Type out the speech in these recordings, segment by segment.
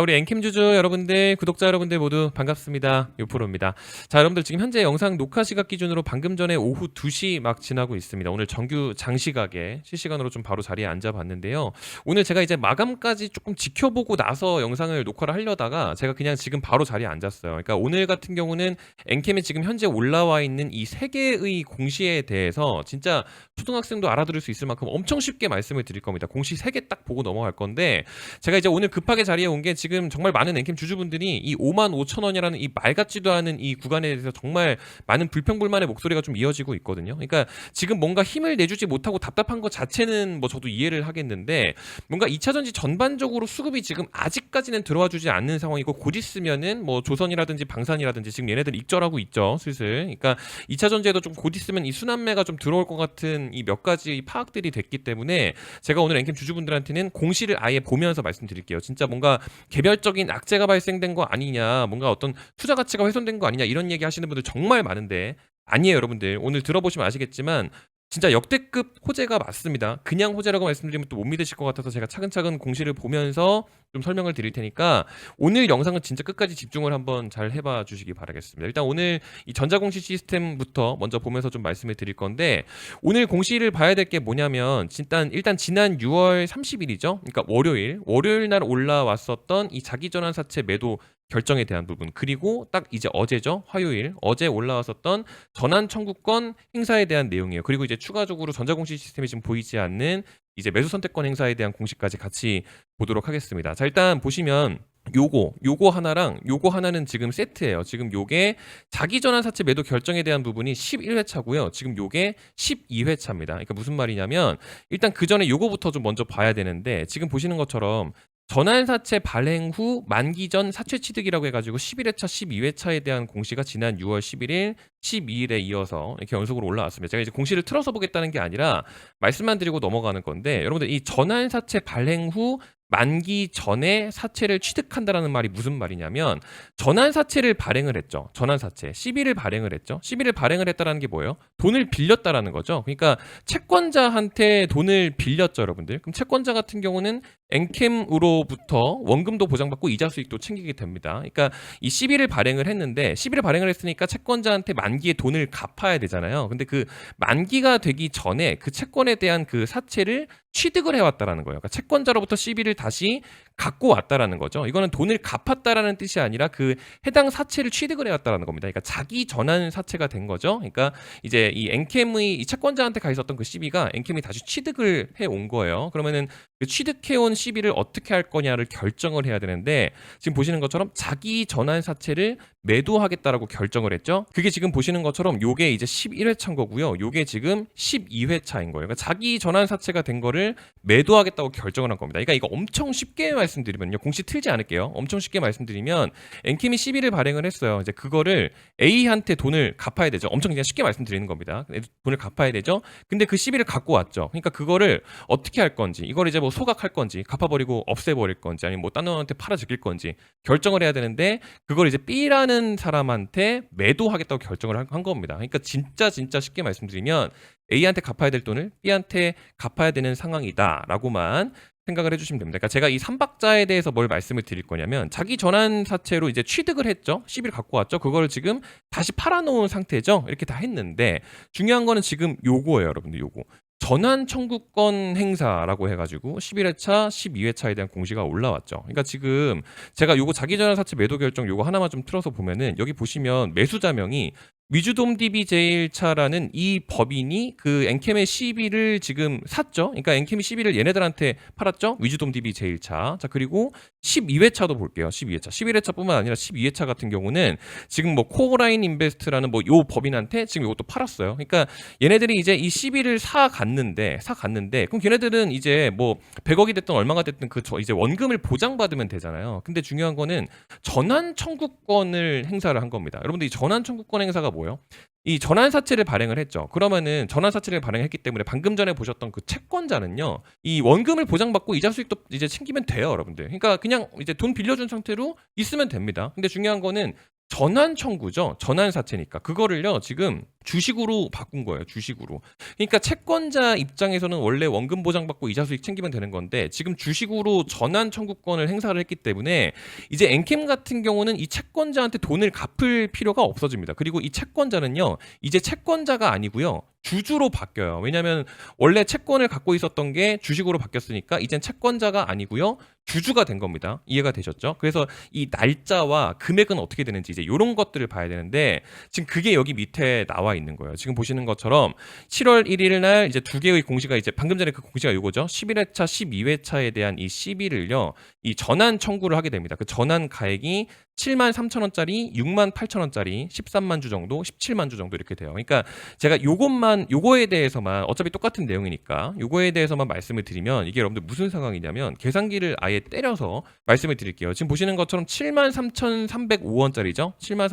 자, 우리 앵캠 주주 여러분들, 구독자 여러분들 모두 반갑습니다. 요프로입니다. 자, 여러분들 지금 현재 영상 녹화 시각 기준으로 방금 전에 오후 2시 막 지나고 있습니다. 오늘 정규 장시각에 실시간으로 좀 바로 자리에 앉아 봤는데요. 오늘 제가 이제 마감까지 조금 지켜보고 나서 영상을 녹화를 하려다가 제가 그냥 지금 바로 자리에 앉았어요. 그러니까 오늘 같은 경우는 앵캠에 지금 현재 올라와 있는 이 세 개의 공시에 대해서 진짜 초등학생도 알아들을 수 있을 만큼 엄청 쉽게 말씀을 드릴 겁니다. 공시 세 개 딱 보고 넘어갈 건데 제가 이제 오늘 급하게 자리에 온 게 지금 정말 많은 앵캠 주주분들이 이 5만 5천 원이라는 이 말 같지도 않은 이 구간에 대해서 정말 많은 불평불만의 목소리가 좀 이어지고 있거든요. 그러니까 지금 뭔가 힘을 내주지 못하고 답답한 것 자체는 뭐 저도 이해를 하겠는데 뭔가 2차 전지 전반적으로 수급이 지금 아직까지는 들어와 주지 않는 상황이고 곧 있으면은 뭐 조선이라든지 방산이라든지 지금 얘네들 익절하고 있죠 슬슬. 그러니까 2차 전지에도 좀 곧 있으면 이 순환매가 좀 들어올 것 같은 이 몇 가지 파악들이 됐기 때문에 제가 오늘 앵캠 주주분들한테는 공시를 아예 보면서 말씀드릴게요. 진짜 뭔가 개별적인 악재가 발생된 거 아니냐, 뭔가 어떤 투자 가치가 훼손된 거 아니냐 이런 얘기 하시는 분들 정말 많은데 아니에요, 여러분들. 오늘 들어보시면 아시겠지만 진짜 역대급 호재가 맞습니다. 그냥 호재라고 말씀드리면 또 못 믿으실 것 같아서 제가 차근차근 공시를 보면서 좀 설명을 드릴 테니까 오늘 영상은 진짜 끝까지 집중을 한번 잘 해봐 주시기 바라겠습니다. 일단 오늘 이 전자공시 시스템부터 먼저 보면서 좀 말씀을 드릴 건데 오늘 공시를 봐야 될 게 뭐냐면 일단 일단 지난 6월 30일이죠. 그러니까 월요일 월요일 날 올라왔었던 이 자기전환 사채 매도 결정에 대한 부분. 그리고 딱 이제 어제죠? 화요일. 어제 올라왔었던 전환 청구권 행사에 대한 내용이에요. 그리고 이제 추가적으로 전자공시 시스템이 지금 보이지 않는 이제 매수 선택권 행사에 대한 공시까지 같이 보도록 하겠습니다. 자 일단 보시면 요거 요거 하나랑 요거 하나는 지금 세트예요. 지금 요게 자기 전환 사채 매도 결정에 대한 부분이 11회차고요. 지금 요게 12회차입니다. 그러니까 무슨 말이냐면 일단 그 전에 요거부터 좀 먼저 봐야 되는데 지금 보시는 것처럼 전환사채 발행 후 만기 전 사채 취득이라고 해가지고 11회차, 12회차에 대한 공시가 지난 6월 11일, 12일에 이어서 이렇게 연속으로 올라왔습니다. 제가 이제 공시를 틀어서 보겠다는 게 아니라 말씀만 드리고 넘어가는 건데 여러분들 이 전환사채 발행 후 만기 전에 사채를 취득한다라는 말이 무슨 말이냐면 전환 사채를 발행을 했죠. 전환 사채 10일을 발행을 했죠. 10일을 발행을 했다라는 게 뭐예요? 돈을 빌렸다라는 거죠. 그러니까 채권자한테 돈을 빌렸죠, 여러분들. 그럼 채권자 같은 경우는 엔캠으로부터 원금도 보장받고 이자 수익도 챙기게 됩니다. 그러니까 이 10일을 발행을 했는데 10일을 발행을 했으니까 채권자한테 만기에 돈을 갚아야 되잖아요. 근데 그 만기가 되기 전에 그 채권에 대한 그 사채를 취득을 해왔다라는 거예요. 그러니까 채권자로부터 시비를 다시 갖고 왔다라는 거죠. 이거는 돈을 갚았다라는 뜻이 아니라 그 해당 사채를 취득을 해왔다라는 겁니다. 그러니까 자기 전환 사채가 된 거죠. 그러니까 이제 이 엔캠의 이 채권자한테 가 있었던 그 시비가 엔캠이 다시 취득을 해온 거예요. 그러면은 그 취득해온 시비를 어떻게 할 거냐를 결정을 해야 되는데 지금 보시는 것처럼 자기 전환 사채를 매도하겠다라고 결정을 했죠. 그게 지금 보시는 것처럼 요게 이제 11회차인 거고요. 요게 지금 12회차인 거예요. 그러니까 자기 전환 사채가 된 거를 매도하겠다고 결정을 한 겁니다. 그러니까 이거 엄청 쉽게 말씀 드리면요. 공시 틀지 않을게요. 엄청 쉽게 말씀드리면 엔킴이 12를 발행을 했어요. 이제 그거를 A한테 돈을 갚아야 되죠. 엄청 그냥 쉽게 말씀드리는 겁니다. 돈을 갚아야 되죠. 근데 그 12를 갖고 왔죠. 그러니까 그거를 어떻게 할 건지, 이걸 이제 뭐 소각할 건지, 갚아버리고 없애버릴 건지, 아니면 뭐 다른 놈한테 팔아 죽일 건지 결정을 해야 되는데 그걸 이제 B라는 사람한테 매도하겠다고 결정을 한, 한 겁니다. 그러니까 진짜 진짜 쉽게 말씀드리면 A한테 갚아야 될 돈을 B한테 갚아야 되는 상황이다라고만 생각을 해주시면 됩니다. 그러니까 제가 이 삼박자에 대해서 뭘 말씀을 드릴 거냐면 자기 전환 사채로 이제 취득을 했죠. 10일 갖고 왔죠. 그걸 지금 다시 팔아놓은 상태죠. 이렇게 다 했는데 중요한 거는 지금 요거예요, 여러분들. 요거. 전환 청구권 행사라고 해가지고 11회차, 12회차에 대한 공시가 올라왔죠. 그러니까 지금 제가 요거 자기 전환 사채 매도 결정 요거 하나만 좀 틀어서 보면은 여기 보시면 매수자명이 위주돔 DB 제일차라는 이 법인이 그 엔캠의 시비를 지금 샀죠. 그러니까 엔캠이 시비를 얘네들한테 팔았죠. 위주돔 DB 제일차. 자 그리고 12회차도 볼게요. 12회차. 11회차뿐만 아니라 12회차 같은 경우는 지금 뭐 코어라인 인베스트라는 뭐 요 법인한테 지금 이것도 팔았어요. 그러니까 얘네들이 이제 이 시비를 사 갔는데 사 갔는데 그럼 걔네들은 이제 뭐 100억이 됐든 얼마가 됐든 그 이제 원금을 보장받으면 되잖아요. 근데 중요한 거는 전환 청구권을 행사를 한 겁니다. 여러분들 이 전환 청구권 행사가 뭐 예요? 이 전환 사채를 발행을 했죠. 그러면은 전환 사채를 발행했기 때문에 방금 전에 보셨던 그 채권자는요, 이 원금을 보장받고 이자 수익도 이제 챙기면 돼요, 여러분들. 그러니까 그냥 이제 돈 빌려준 상태로 있으면 됩니다. 근데 중요한 거는 전환 청구죠. 전환 사채니까 그거를요 지금 주식으로 바꾼 거예요. 주식으로. 그러니까 채권자 입장에서는 원래 원금 보장받고 이자 수익 챙기면 되는 건데 지금 주식으로 전환 청구권을 행사를 했기 때문에 이제 엔캠 같은 경우는 이 채권자한테 돈을 갚을 필요가 없어집니다. 그리고 이 채권자는요. 이제 채권자가 아니고요. 주주로 바뀌어요. 왜냐하면 원래 채권을 갖고 있었던 게 주식으로 바뀌었으니까 이젠 채권자가 아니고요. 주주가 된 겁니다. 이해가 되셨죠? 그래서 이 날짜와 금액은 어떻게 되는지 이제 이런 것들을 봐야 되는데 지금 그게 여기 밑에 나와 있는 거예요. 지금 보시는 것처럼 7월 1일 날 이제 두 개의 공시가 이제 방금 전에 그 공시가 요거죠. 11회차, 12회차에 대한 이 시비를요. 이 전환 청구를 하게 됩니다. 그 전환 가액이 7만 3천 원짜리, 6만 8천 원짜리, 13만 주 정도, 17만 주 정도 이렇게 돼요. 그러니까 제가 요것만 요거에 대해서만 어차피 똑같은 내용이니까 요거에 대해서만 말씀을 드리면 이게 여러분들 무슨 상황이냐면 계산기를 아예 때려서 말씀을 드릴게요. 지금 보시는 것처럼 7만 3,305원짜리죠. 7만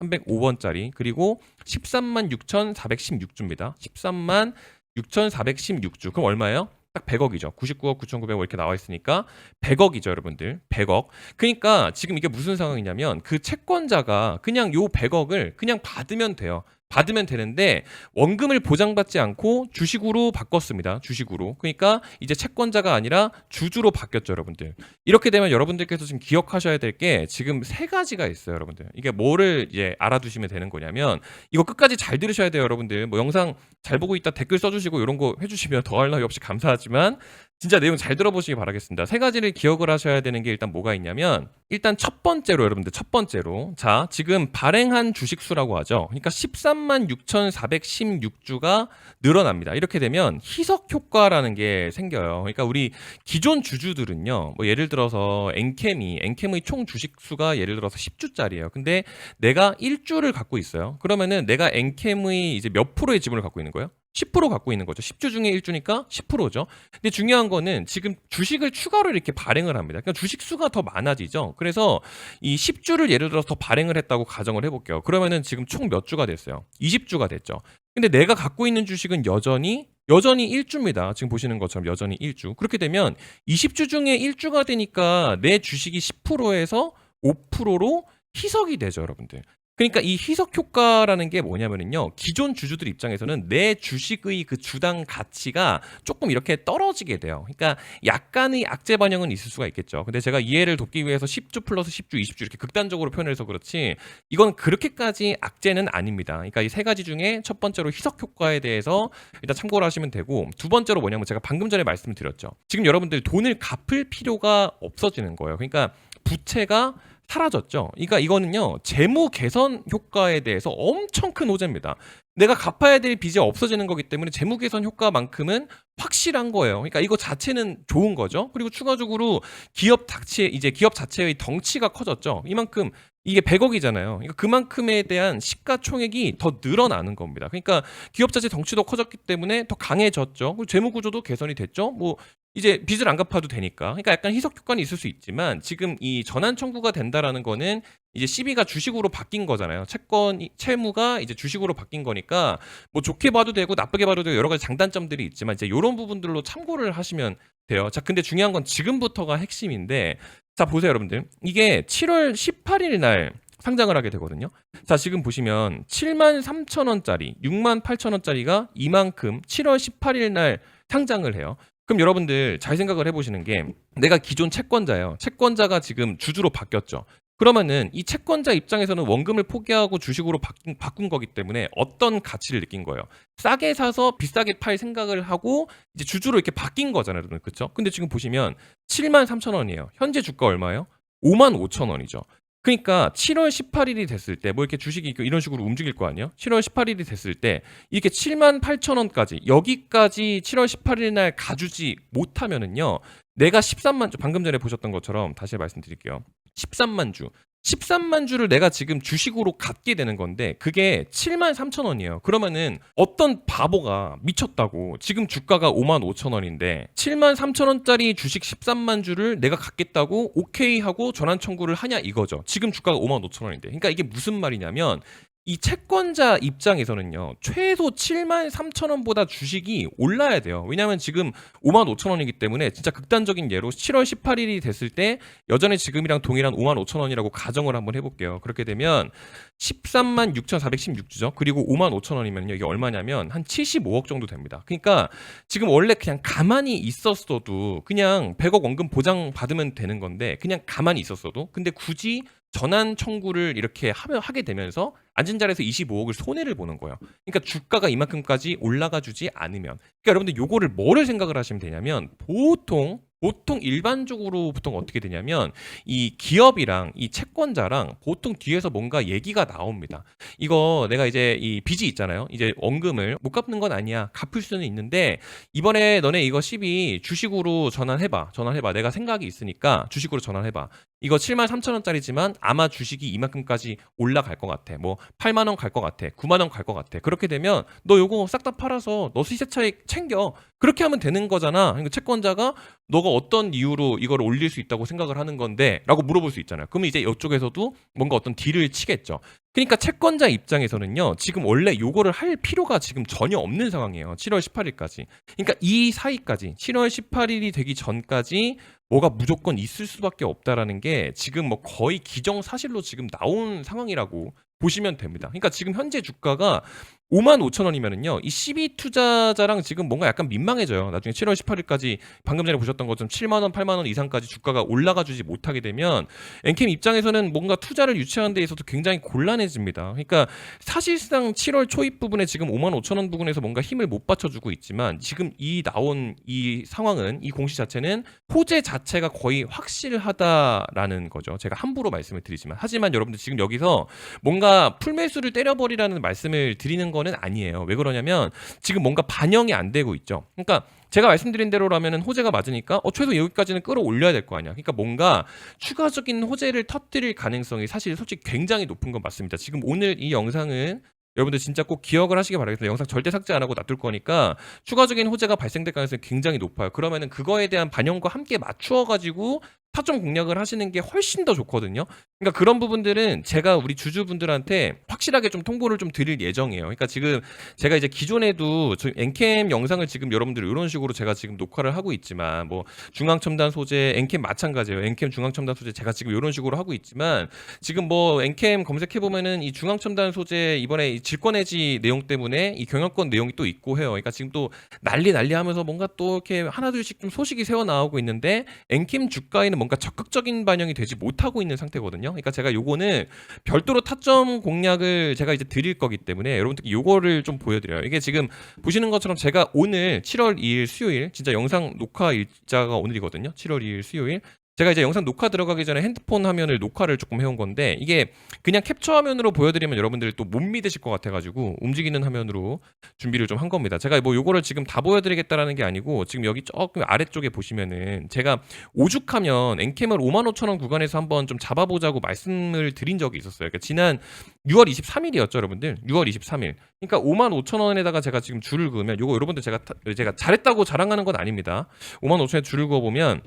3,305원짜리 그리고 13만 6,416주입니다. 13만 6,416주. 그럼 얼마예요? 딱 100억이죠. 99억 9,900억 이렇게 나와 있으니까 100억이죠, 여러분들. 100억. 그러니까 지금 이게 무슨 상황이냐면 그 채권자가 그냥 요 100억을 그냥 받으면 돼요. 받으면 되는데 원금을 보장받지 않고 주식으로 바꿨습니다. 주식으로. 그러니까 이제 채권자가 아니라 주주로 바뀌었죠, 여러분들. 이렇게 되면 여러분들께서 지금 기억하셔야 될 게 지금 세 가지가 있어요, 여러분들. 이게 뭐를 이제 알아두시면 되는 거냐면 이거 끝까지 잘 들으셔야 돼요, 여러분들. 뭐 영상 잘 보고 있다 댓글 써주시고 이런 거 해주시면 더할 나위 없이 감사하지만 진짜 내용 잘 들어보시기 바라겠습니다. 세 가지를 기억을 하셔야 되는 게 일단 뭐가 있냐면 일단 첫 번째로 여러분들 첫 번째로 자 지금 발행한 주식 수라고 하죠. 그러니까 13만 6,416주가 늘어납니다. 이렇게 되면 희석 효과라는 게 생겨요. 그러니까 우리 기존 주주들은요. 뭐 예를 들어서 엔캠이 엔캠의 총 주식 수가 예를 들어서 10주짜리예요. 근데 내가 1주를 갖고 있어요. 그러면은 내가 엔캠의 이제 몇 프로의 지분을 갖고 있는 거예요? 10% 갖고 있는 거죠. 10주 중에 1주니까 10%죠. 근데 중요한 거는 지금 주식을 추가로 이렇게 발행을 합니다. 그러니까 주식 수가 더 많아지죠. 그래서 이 10주를 예를 들어서 더 발행을 했다고 가정을 해볼게요. 그러면은 지금 총 몇 주가 됐어요? 20주가 됐죠. 근데 내가 갖고 있는 주식은 여전히 여전히 1주입니다. 지금 보시는 것처럼 여전히 1주. 그렇게 되면 20주 중에 1주가 되니까 내 주식이 10%에서 5%로 희석이 되죠, 여러분들. 그러니까 이 희석 효과라는 게 뭐냐면은요. 기존 주주들 입장에서는 내 주식의 그 주당 가치가 조금 이렇게 떨어지게 돼요. 그러니까 약간의 악재 반영은 있을 수가 있겠죠. 근데 제가 이해를 돕기 위해서 10주 플러스 10주, 20주 이렇게 극단적으로 표현해서 그렇지 이건 그렇게까지 악재는 아닙니다. 그러니까 이 세 가지 중에 첫 번째로 희석 효과에 대해서 일단 참고를 하시면 되고 두 번째로 뭐냐면 제가 방금 전에 말씀을 드렸죠. 지금 여러분들 돈을 갚을 필요가 없어지는 거예요. 그러니까 부채가 사라졌죠. 그러니까 이거는요 재무 개선 효과에 대해서 엄청 큰 호재입니다. 내가 갚아야 될 빚이 없어지는 거기 때문에 재무 개선 효과만큼은 확실한 거예요. 그러니까 이거 자체는 좋은 거죠. 그리고 추가적으로 기업 자체 이제 기업 자체의 덩치가 커졌죠. 이만큼 이게 100억이잖아요. 그러니까 그만큼에 대한 시가총액이 더 늘어나는 겁니다. 그러니까 기업 자체 덩치도 커졌기 때문에 더 강해졌죠. 그리고 재무 구조도 개선이 됐죠. 뭐 이제 빚을 안 갚아도 되니까. 그러니까 약간 희석 효과는 있을 수 있지만 지금 이 전환 청구가 된다라는 거는 이제 CB가 주식으로 바뀐 거잖아요. 채권 채무가 이제 주식으로 바뀐 거니까 뭐 좋게 봐도 되고 나쁘게 봐도 되고 여러 가지 장단점들이 있지만 이제 이런 부분들로 참고를 하시면 돼요. 자, 근데 중요한 건 지금부터가 핵심인데 자, 보세요, 여러분들. 이게 7월 18일 날 상장을 하게 되거든요. 자, 지금 보시면 7만 3천 원짜리, 6만 8천 원짜리가 이만큼 7월 18일 날 상장을 해요. 그럼 여러분들 잘 생각을 해보시는 게 내가 기존 채권자예요. 채권자가 지금 주주로 바뀌었죠. 그러면은 이 채권자 입장에서는 원금을 포기하고 주식으로 바뀐, 바꾼 거기 때문에 어떤 가치를 느낀 거예요. 싸게 사서 비싸게 팔 생각을 하고 이제 주주로 이렇게 바뀐 거잖아요. 그렇죠? 근데 지금 보시면 7만 3천 원이에요. 현재 주가 얼마예요? 5만 5천 원이죠. 그러니까 7월 18일이 됐을 때 뭐 이렇게 주식이 이런 식으로 움직일 거 아니에요? 7월 18일이 됐을 때 이렇게 7만 8천 원까지 여기까지 7월 18일 날 가주지 못하면은요. 내가 13만 주 방금 전에 보셨던 것처럼 다시 말씀드릴게요. 13만 주. 13만 주를 내가 지금 주식으로 갖게 되는 건데 그게 7만 3천 원이에요. 그러면은 어떤 바보가 미쳤다고 지금 주가가 5만 5천 원인데 7만 3천 원짜리 주식 13만 주를 내가 갖겠다고 오케이 하고 전환 청구를 하냐 이거죠. 지금 주가가 5만 5천 원인데. 그러니까 이게 무슨 말이냐면 이 채권자 입장에서는요 최소 7만 3천 원보다 주식이 올라야 돼요. 왜냐하면 지금 5만 5천 원이기 때문에 진짜 극단적인 예로 7월 18일이 됐을 때 여전히 지금이랑 동일한 5만 5천 원이라고 가정을 한번 해볼게요. 그렇게 되면 13만 6,416주죠? 그리고 5만 5천 원이면요 이게 얼마냐면 한 75억 정도 됩니다. 그러니까 지금 원래 그냥 가만히 있었어도 그냥 100억 원금 보장 받으면 되는 건데 그냥 가만히 있었어도 근데 굳이 전환 청구를 이렇게 하며 하게 되면서 앉은 자리에서 25억을 손해를 보는 거예요. 그러니까 주가가 이만큼까지 올라가 주지 않으면. 그러니까 여러분들 요거를 뭐를 생각을 하시면 되냐면 보통 보통 일반적으로 보통 어떻게 되냐면 이 기업이랑 이 채권자랑 보통 뒤에서 뭔가 얘기가 나옵니다. 이거 내가 이제 이 빚이 있잖아요. 이제 원금을 못 갚는 건 아니야. 갚을 수는 있는데 이번에 너네 이거 10이 주식으로 전환해봐. 전환해봐. 내가 생각이 있으니까 주식으로 전환해봐. 이거 7만 3천 원짜리지만 아마 주식이 이만큼까지 올라갈 것 같아. 뭐 8만 원 갈 것 같아. 9만 원 갈 것 같아. 그렇게 되면 너 요거 싹 다 팔아서 너 시세 차익 챙겨. 그렇게 하면 되는 거잖아. 그러니까 채권자가 너가 어떤 이유로 이걸 올릴 수 있다고 생각을 하는 건데 라고 물어볼 수 있잖아요. 그러면 이제 이쪽에서도 뭔가 어떤 딜을 치겠죠. 그러니까 채권자 입장에서는요. 지금 원래 요거를 할 필요가 지금 전혀 없는 상황이에요. 7월 18일까지. 그러니까 이 사이까지 7월 18일이 되기 전까지 뭐가 무조건 있을 수밖에 없다라는 게 지금 뭐 거의 기정사실로 지금 나온 상황이라고 보시면 됩니다. 그러니까 지금 현재 주가가 5만 5천 원이면은요. 이 12 투자자랑 지금 뭔가 약간 민망해져요. 나중에 7월 18일까지 방금 전에 보셨던 것처럼 7만 원, 8만 원 이상까지 주가가 올라가 주지 못하게 되면 엔캠 입장에서는 뭔가 투자를 유치하는 데 있어서 굉장히 곤란해집니다. 그러니까 사실상 7월 초입 부분에 지금 5만 5천 원 부분에서 뭔가 힘을 못 받쳐주고 있지만 지금 이 나온 이 상황은 이 공시 자체는 호재 자체가 거의 확실하다라는 거죠. 제가 함부로 말씀을 드리지만 하지만 여러분들 지금 여기서 뭔가 풀매수를 때려버리라는 말씀을 드리는 거는 아니에요. 왜 그러냐면 지금 뭔가 반영이 안 되고 있죠. 그러니까 제가 말씀드린 대로라면은 호재가 맞으니까 어 최소 여기까지는 끌어올려야 될 거 아니야. 그러니까 뭔가 추가적인 호재를 터뜨릴 가능성이 사실 솔직히 굉장히 높은 건 맞습니다. 지금 오늘 이 영상은 여러분들 진짜 꼭 기억을 하시기 바라겠습니다. 영상 절대 삭제 안 하고 놔둘 거니까 추가적인 호재가 발생될 가능성이 굉장히 높아요. 그러면은 그거에 대한 반영과 함께 맞추어 가지고 타점 공략을 하시는 게 훨씬 더 좋거든요. 그러니까 그런 부분들은 제가 우리 주주분들한테 확실하게 좀 통보를 좀 드릴 예정이에요. 그러니까 지금 제가 이제 기존에도 저 엔캠 영상을 지금 여러분들 이런 식으로 제가 지금 녹화를 하고 있지만 뭐 중앙 첨단 소재 엔캠 마찬가지예요. 엔캠 중앙 첨단 소재 제가 지금 이런 식으로 하고 있지만 지금 뭐 엔캠 검색해 보면은 이 중앙 첨단 소재 이번에 이 질권 해지 내용 때문에 이 경영권 내용이 또 있고 해요. 그러니까 지금 또 난리 난리 하면서 뭔가 또 이렇게 하나둘씩 좀 소식이 새어 나오고 있는데 엔캠 주가에는 뭔가 적극적인 반영이 되지 못하고 있는 상태거든요. 그러니까 제가 요거는 별도로 타점 공략을 제가 이제 드릴 거기 때문에 여러분들께 요거를 좀 보여드려요. 이게 지금 보시는 것처럼 제가 오늘 7월 2일 수요일 진짜 영상 녹화 일자가 오늘이거든요. 7월 2일 수요일 제가 이제 영상 녹화 들어가기 전에 핸드폰 화면을 녹화를 조금 해온 건데 이게 그냥 캡처 화면으로 보여드리면 여러분들 또못 믿으실 것 같아가지고 움직이는 화면으로 준비를 좀 한 겁니다. 제가 뭐 요거를 지금 다 보여드리겠다라는 게 아니고 지금 여기 조금 아래쪽에 보시면은 제가 오죽하면 엔캠을 5만 5천 원 구간에서 한번 좀 잡아보자고 말씀을 드린 적이 있었어요. 그러니까 지난 6월 23일이었죠, 여러분들. 6월 23일. 그러니까 5만 5천 원에다가 제가 지금 줄을 그으면 요거 여러분들 제가 타- 제가 잘했다고 자랑하는 건 아닙니다. 5만 5천에 줄을 그어 보면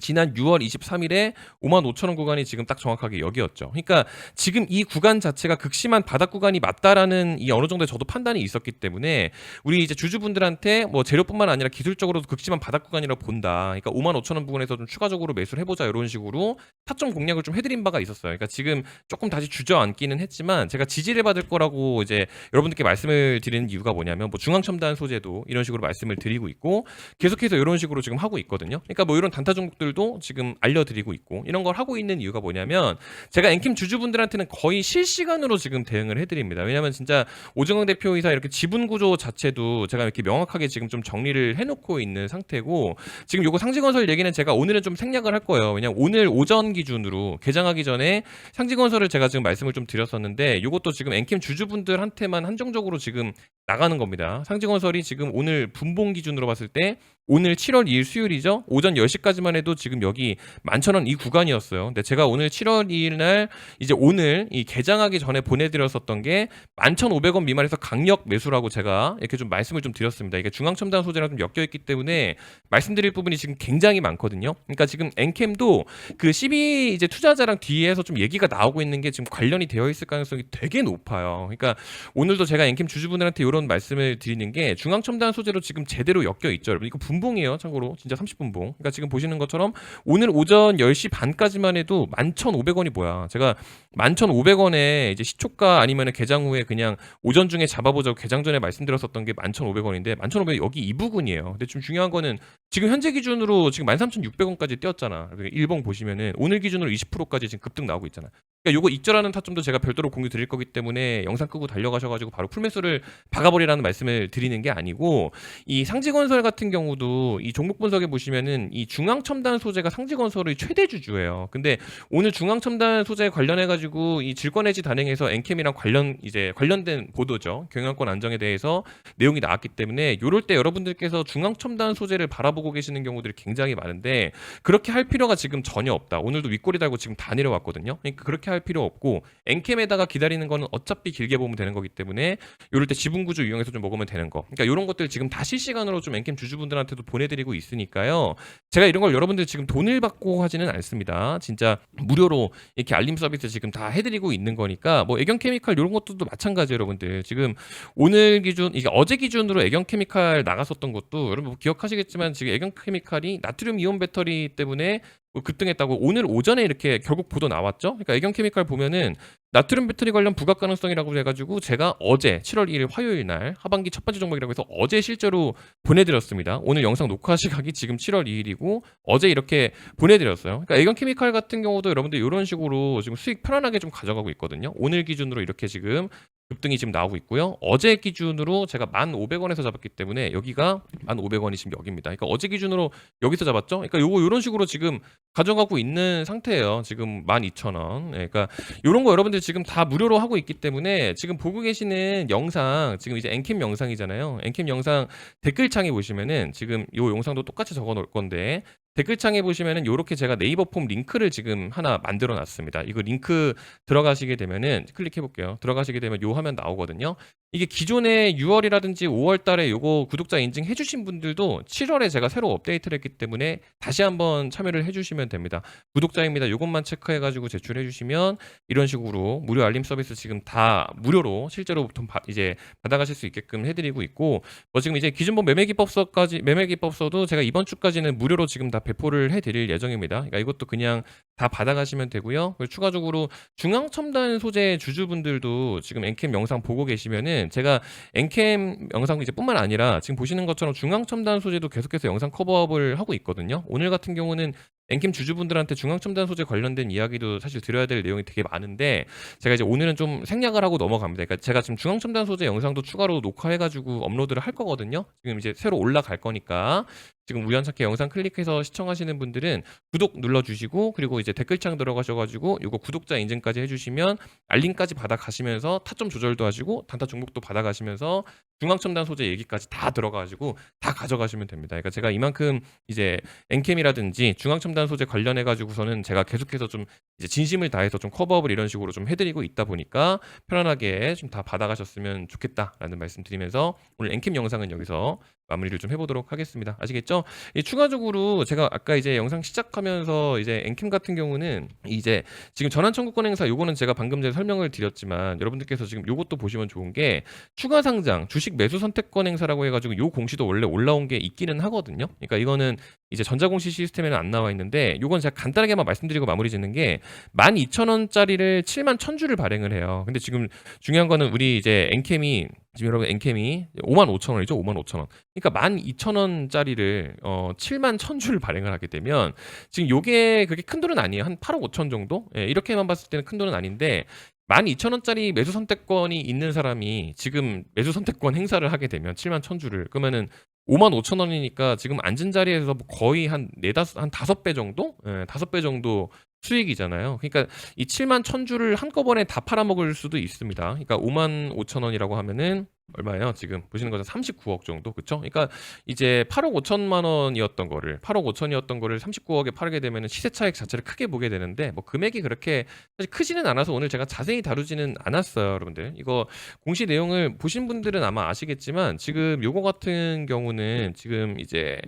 지난 6월 23일에 5만 5천 원 구간이 지금 딱 정확하게 여기였죠. 그러니까 지금 이 구간 자체가 극심한 바닥 구간이 맞다라는 이 어느 정도의 저도 판단이 있었기 때문에 우리 이제 주주분들한테 뭐 재료뿐만 아니라 기술적으로도 극심한 바닥 구간이라고 본다. 그러니까 5만 5천 원 부분에서 좀 추가적으로 매수를 해보자 이런 식으로 타점 공략을 좀 해드린 바가 있었어요. 그러니까 지금 조금 다시 주저앉기는 했지만 제가 지지를 받을 거라고 이제 여러분들께 말씀을 드리는 이유가 뭐냐면 뭐 중앙첨단 소재도 이런 식으로 말씀을 드리고 있고 계속해서 이런 식으로 지금 하고 있거든요. 그러니까 뭐 이런 단타 종목 들도 지금 알려드리고 있고 이런 걸 하고 있는 이유가 뭐냐면 제가 엔킴 주주분들한테는 거의 실시간으로 지금 대응을 해드립니다. 왜냐하면 진짜 오정영 대표이사 이렇게 지분 구조 자체도 제가 이렇게 명확하게 지금 좀 정리를 해놓고 있는 상태고 지금 요거 상지건설 얘기는 제가 오늘은 좀 생략을 할 거예요. 왜냐면 오늘 오전 기준으로 개장하기 전에 상지건설을 제가 지금 말씀을 좀 드렸었는데 요것도 지금 엔캠 주주분들한테만 한정적으로 지금 나가는 겁니다. 상지건설이 지금 오늘 분봉 기준으로 봤을 때 오늘 7월 2일 수요일이죠. 오전 10시까지만 해도 지금 여기 11,000원 이 구간이었어요. 근데 제가 오늘 7월 2일 날 이제 오늘 이 개장하기 전에 보내드렸었던 게 11,500원 미만에서 강력 매수라고 제가 이렇게 좀 말씀을 좀 드렸습니다. 이게 중앙첨단 소재랑 좀 엮여있기 때문에 말씀드릴 부분이 지금 굉장히 많거든요. 그러니까 지금 엔캠도 그 12 이제 투자자랑 뒤에서 좀 얘기가 나오고 있는 게 지금 관련이 되어 있을 가능성이 되게 높아요. 그러니까 오늘도 제가 엔캠 주주분들한테 이런 말씀을 드리는 게 중앙첨단 소재로 지금 제대로 엮여 있죠. 여러분 이거 분봉이에요. 참고로 진짜 30분봉. 그러니까 지금 보시는 것처럼 오늘 오전 10시 반까지만 해도 11,500원이 뭐야. 제가 11,500원에 이제 시초가 아니면 개장 후에 그냥 오전 중에 잡아보자고 개장 전에 말씀드렸었던 게 11,500원인데 11,500원 여기 이 부분이에요. 근데 좀 중요한 거는 지금 현재 기준으로 지금 13,600원까지 뛰었잖아. 그러니까 일봉 보시면은 오늘 기준으로 20%까지 지금 급등 나오고 있잖아. 그러니까 요거 익절하는 타점도 제가 별도로 공유 드릴 거기 때문에 영상 끄고 달려가셔가지고 바로 풀매수를 박아버리라는 말씀을 드리는 게 아니고 이 상지건설 같은 경우도 이 종목 분석에 보시면은 이 중앙첨단 소재가 상지건설의 최대 주주예요. 근데 오늘 중앙첨단 소재 관련해 가지고 이 질권해지 단행해서 엔캠이랑 관련 이제 관련된 보도죠. 경영권 안정에 대해서 내용이 나왔기 때문에 요럴 때 여러분들께서 중앙첨단 소재를 바라보고 계시는 경우들이 굉장히 많은데 그렇게 할 필요가 지금 전혀 없다. 오늘도 윗꼬리 달고 지금 다 내려왔거든요. 그러니까 그렇게 할 필요 없고 엔캠에다가 기다리는 거는 어차피 길게 보면 되는 거기 때문에 요럴 때 지분 구조 이용해서 좀 먹으면 되는 거. 그러니까 이런 것들 지금 다 실시간으로 좀 엔캠 주주분들한테도 보내드리고 있으니까요. 제가 이런 걸 여러분들 지금 돈을 받고 하지는 않습니다. 진짜 무료로 이렇게 알림 서비스 지금 다 해드리고 있는 거니까 뭐 애경 케미칼 이런 것들도 마찬가지 여러분들 지금 오늘 기준 이게 어제 기준으로 애경 케미칼 나갔었던 것도 여러분 뭐 기억하시겠지만 지금 애경 케미칼이 나트륨 이온 배터리 때문에 뭐 급등했다고 오늘 오전에 이렇게 결국 보도 나왔죠. 그러니까 애경 케미칼 보면은 나트륨 배터리 관련 부각 가능성이라고 해가지고 제가 어제 7월 1일 화요일 날 하반기 첫 번째 종목이라고 해서 어제 실제로 보내드렸습니다. 오늘 영상 녹화 시각이 지금 7월 2일이고 어제 이렇게 보내드렸어요. 그러니까 애경 케미칼 같은 경우도 여러분들 이런 식으로 지금 수익 편안하게 좀 가져가고 있거든요. 오늘 기준으로 이렇게 지금 급등이 지금 나오고 있고요. 어제 기준으로 제가 1,500원에서 잡았기 때문에 여기가 1,500원이 지금 여기입니다. 그러니까 어제 기준으로 여기서 잡았죠. 그러니까 요거 이런 식으로 지금 가져가고 있는 상태예요. 지금 12,000원. 네, 그러니까 이런 거 여러분들 지금 다 무료로 하고 있기 때문에 지금 보고 계시는 영상 지금 이제 엔캠 영상이잖아요. 엔캠 영상 댓글창에 보시면은 지금 요 영상도 똑같이 적어 놓을 건데 댓글창에 보시면은 요렇게 제가 네이버 폼 링크를 지금 하나 만들어 놨습니다. 이거 링크 들어가시게 되면은 클릭해 볼게요. 들어가시게 되면 요 화면 나오거든요. 이게 기존에 6월이라든지 5월 달에 요거 구독자 인증 해 주신 분들도 7월에 제가 새로 업데이트를 했기 때문에 다시 한번 참여를 해 주시면 됩니다. 구독자입니다. 요것만 체크해 가지고 제출해 주시면 이런 식으로 무료 알림 서비스 지금 다 무료로 실제로 돈 바- 이제 받아가실 수 있게끔 해드리고 있고 뭐 지금 이제 기준법 매매기법서까지 매매기법서도 제가 이번 주까지는 무료로 지금 다 배포를 해드릴 예정입니다. 그러니까 이것도 그냥 다 받아가시면 되고요. 그리고 추가적으로 중앙 첨단 소재 주주분들도 지금 엔캠 영상 보고 계시면은 제가 엔캠 영상 이제 뿐만 아니라 지금 보시는 것처럼 중앙 첨단 소재도 계속해서 영상 커버업을 하고 있거든요. 오늘 같은 경우는 엔캠 주주분들한테 중앙 첨단 소재 관련된 이야기도 사실 드려야 될 내용이 되게 많은데 제가 이제 오늘은 좀 생략을 하고 넘어갑니다. 그러니까 제가 지금 중앙 첨단 소재 영상도 추가로 녹화해가지고 업로드를 할 거거든요. 지금 이제 새로 올라갈 거니까 지금 우연찮게 영상 클릭해서 시청하시는 분들은 구독 눌러주시고 그리고 이제 댓글창 들어가셔가지고 이거 구독자 인증까지 해주시면 알림까지 받아가시면서 타점 조절도 하시고 단타 종목도 받아가시면서 중앙첨단 소재 얘기까지 다 들어가가지고 다 가져가시면 됩니다. 그러니까 제가 이만큼 이제 엔캠이라든지 중앙첨단 소재 관련해 가지고서는 제가 계속해서 좀 이제 진심을 다해서 좀 커버업을 이런 식으로 좀 해드리고 있다 보니까 편안하게 좀 다 받아가셨으면 좋겠다라는 말씀드리면서 오늘 엔캠 영상은 여기서 마무리를 좀 해보도록 하겠습니다. 아시겠죠? 이 추가적으로 제가 아까 이제 영상 시작하면서 이제 엔캠 같은 경우는 이제 지금 전환 청구권 행사 요거는 제가 방금 전에 설명을 드렸지만 여러분들께서 지금 요것도 보시면 좋은 게 추가 상장 주식 매수 선택권 행사라고 해가지고 요 공시도 원래 올라온 게 있기는 하거든요. 그러니까 이거는 이제 전자공시 시스템에는 안 나와 있는데 요건 제가 간단하게만 말씀드리고 마무리 짓는 게 12,000원짜리를 7만 1000주를 발행을 해요. 근데 지금 중요한 거는 우리 이제 엔캠이 지금 여러분 엔캠이 5만 5천 원이죠. 5만 5천 원. 그러니까 12,000원짜리를 어 7만 1000주를 발행을 하게 되면 지금 요게 그렇게 큰 돈은 아니에요. 한 8억 5천 정도? 예, 이렇게만 봤을 때는 큰 돈은 아닌데 12,000원짜리 매수 선택권이 있는 사람이 지금 매수 선택권 행사를 하게 되면 7만 1000주를 그러면은 5만 5천 원이니까 지금 앉은 자리에서 뭐 거의 한 네다섯 한 다섯 배 정도? 예, 다섯 배 정도 수익이잖아요. 그러니까 이 7만 1000주를 한꺼번에 다 팔아먹을 수도 있습니다. 그러니까 5만 5천 원이라고 하면은 얼마예요? 지금 보시는 거죠. 39억 정도. 그쵸? 그러니까 이제 8억 5천만 원이었던 거를 8억 5천이었던 거를 39억에 팔게 되면 시세 차익 자체를 크게 보게 되는데 뭐 금액이 그렇게 사실 크지는 않아서 오늘 제가 자세히 다루지는 않았어요, 여러분들. 이거 공시 내용을 보신 분들은 아마 아시겠지만 지금 요거 같은 경우는 지금 이제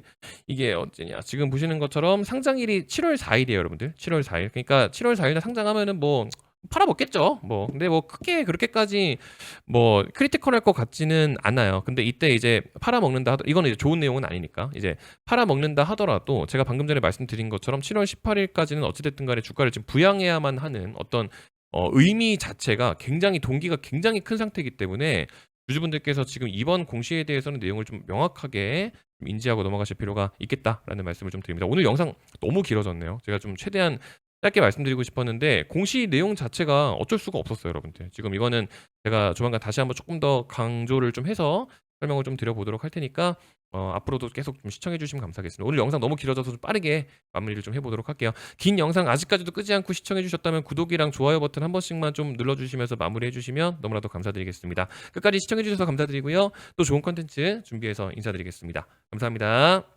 이게 언제냐? 지금 보시는 것처럼 상장일이 7월 4일이에요, 여러분들. 7월 4일. 그러니까 7월 4일에 상장하면은 뭐 팔아먹겠죠. 뭐 근데 뭐 크게 그렇게까지 뭐 크리티컬할 것 같지는 않아요. 근데 이때 이제 팔아먹는다 하더 이거는 이제 좋은 내용은 아니니까 이제 팔아먹는다 하더라도 제가 방금 전에 말씀드린 것처럼 7월 18일까지는 어찌됐든 간에 주가를 지금 부양해야만 하는 어떤 어, 의미 자체가 굉장히 동기가 굉장히 큰 상태이기 때문에 주주분들께서 지금 이번 공시에 대해서는 내용을 좀 명확하게 좀 인지하고 넘어가실 필요가 있겠다라는 말씀을 좀 드립니다. 오늘 영상 너무 길어졌네요. 제가 좀 최대한 짧게 말씀드리고 싶었는데 공시 내용 자체가 어쩔 수가 없었어요, 여러분들. 지금 이거는 제가 조만간 다시 한번 조금 더 강조를 좀 해서 설명을 좀 드려보도록 할 테니까 어, 앞으로도 계속 좀 시청해 주시면 감사하겠습니다. 오늘 영상 너무 길어져서 좀 빠르게 마무리를 좀 해보도록 할게요. 긴 영상 아직까지도 끄지 않고 시청해 주셨다면 구독이랑 좋아요 버튼 한 번씩만 좀 눌러주시면서 마무리해 주시면 너무나도 감사드리겠습니다. 끝까지 시청해 주셔서 감사드리고요. 또 좋은 컨텐츠 준비해서 인사드리겠습니다. 감사합니다.